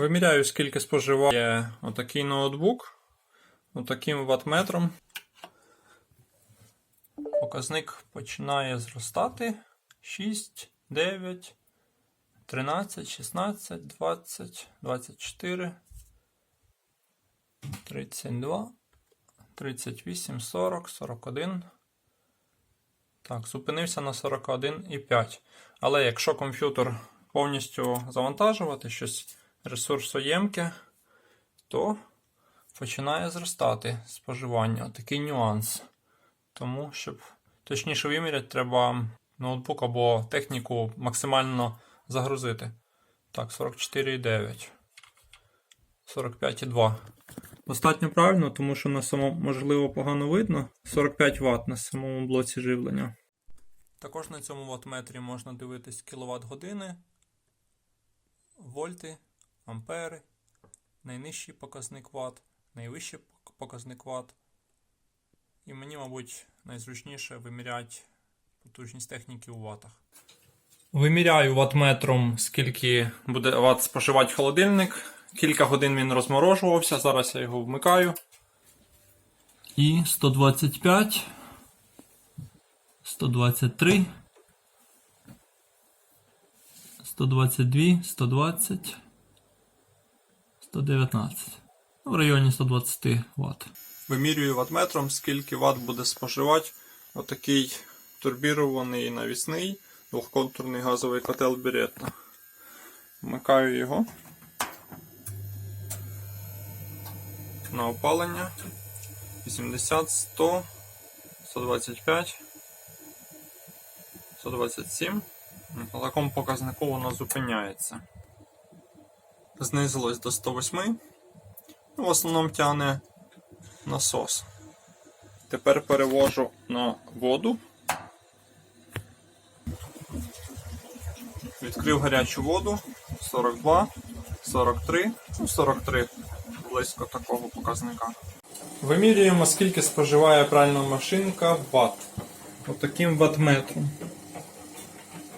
Виміряю, скільки споживає отакий ноутбук, отаким ватметром. Показник починає зростати. 6, 9, 13, 16, 20, 24, 32, 38, 40, 41. Так, зупинився на 41,5. Але якщо комп'ютер повністю завантажувати щось ресурсоємке, то починає зростати споживання. Такий нюанс. Тому, щоб точніше виміряти, треба ноутбук або техніку максимально загрузити. Так, 44,9. 45,2. Достатньо правильно, тому що на самому, можливо, погано видно. 45 Вт на самому блоці живлення. Також на цьому ваттметрі можна дивитись кіловат години, вольти, ампери, найнижчий показник Вт, найвищий показник Вт. І мені, мабуть, найзручніше виміряти потужність техніки у ватах. Виміряю ватметром, скільки буде ват споживати холодильник. Кілька годин він розморожувався, зараз я його вмикаю. І 125, 123, 122, 120, 119. Ну, В районі 120 Вт. Вимірюю ватметром, скільки Вт буде споживати отакий турбірований навісний двохконтурний газовий котел Беретта. Вмикаю його. На опалення 80, 100, 125, 127. На такому показнику воно зупиняється. Знизилось до 108. Ну, В основному тягне насос. Тепер перевожу на воду. Відкрив гарячу воду 42, 43, ну 43 близько такого показника. Вимірюємо, скільки споживає пральна машинка ватт. Отаким ваттметром.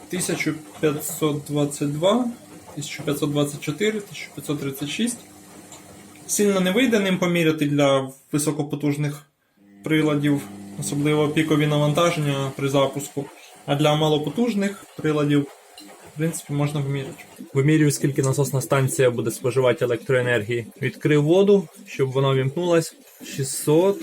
1522, 1524, 1536. Сильно не вийде ним поміряти для високопотужних приладів, особливо пікові навантаження при запуску. А для малопотужних приладів в принципі, можна виміряти. Вимірюю, скільки насосна станція буде споживати електроенергії. Відкрив воду, щоб вона вімкнулась. 600,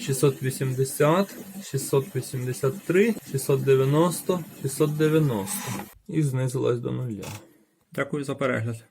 680, 683, 690, 690. І знизилась до нуля. Дякую за перегляд.